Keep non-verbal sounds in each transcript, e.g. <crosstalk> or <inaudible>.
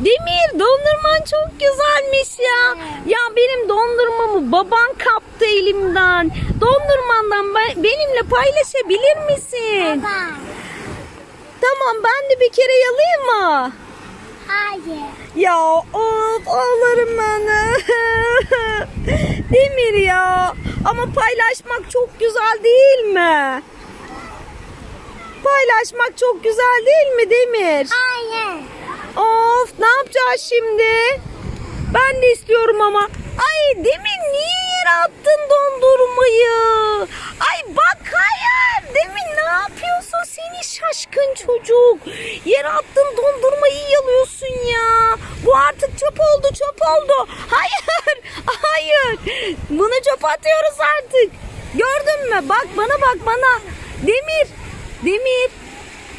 Demir dondurman çok güzelmiş ya. Ya benim dondurmamı baban kaptı elimden. Dondurmandan ben- benimle paylaşabilir misin? Baba. Tamam ben de bir kere yalayayım mı? Hayır. Ya of ağlarım ben. <laughs> Demir ya. Ama paylaşmak çok güzel değil mi? Paylaşmak çok güzel değil mi Demir? Hayır. Şimdi? Ben de istiyorum ama. Ay Demir niye yere attın dondurmayı? Ay bak hayır. Demir ne yapıyorsun seni şaşkın çocuk? Yere attın dondurmayı yalıyorsun ya. Bu artık çöp oldu çöp oldu. <laughs> Hayır hayır. Bunu çöp atıyoruz artık. Gördün mü? Bak bana bak bana. Demir. Demir.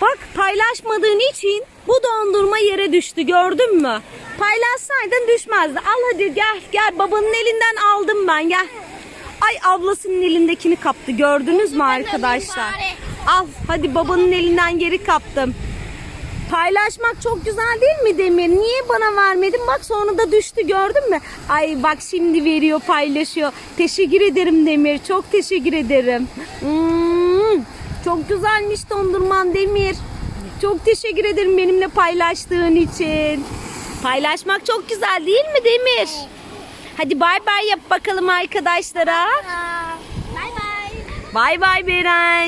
Bak paylaşmadığın için bu dondurma yere düştü gördün mü? Paylaşsaydın düşmezdi. Al hadi gel gel babanın elinden aldım ben gel. Ay ablasının elindekini kaptı gördünüz mü arkadaşlar? Al hadi babanın elinden geri kaptım. Paylaşmak çok güzel değil mi Demir? Niye bana vermedin? Bak sonra da düştü gördün mü? Ay bak şimdi veriyor paylaşıyor. Teşekkür ederim Demir. Çok teşekkür ederim. Hmm, çok güzelmiş dondurman Demir. Çok teşekkür ederim benimle paylaştığın için. Paylaşmak çok güzel değil mi Demir? Hadi bay bay yap bakalım arkadaşlara. Bye bye. Bay bay Beren.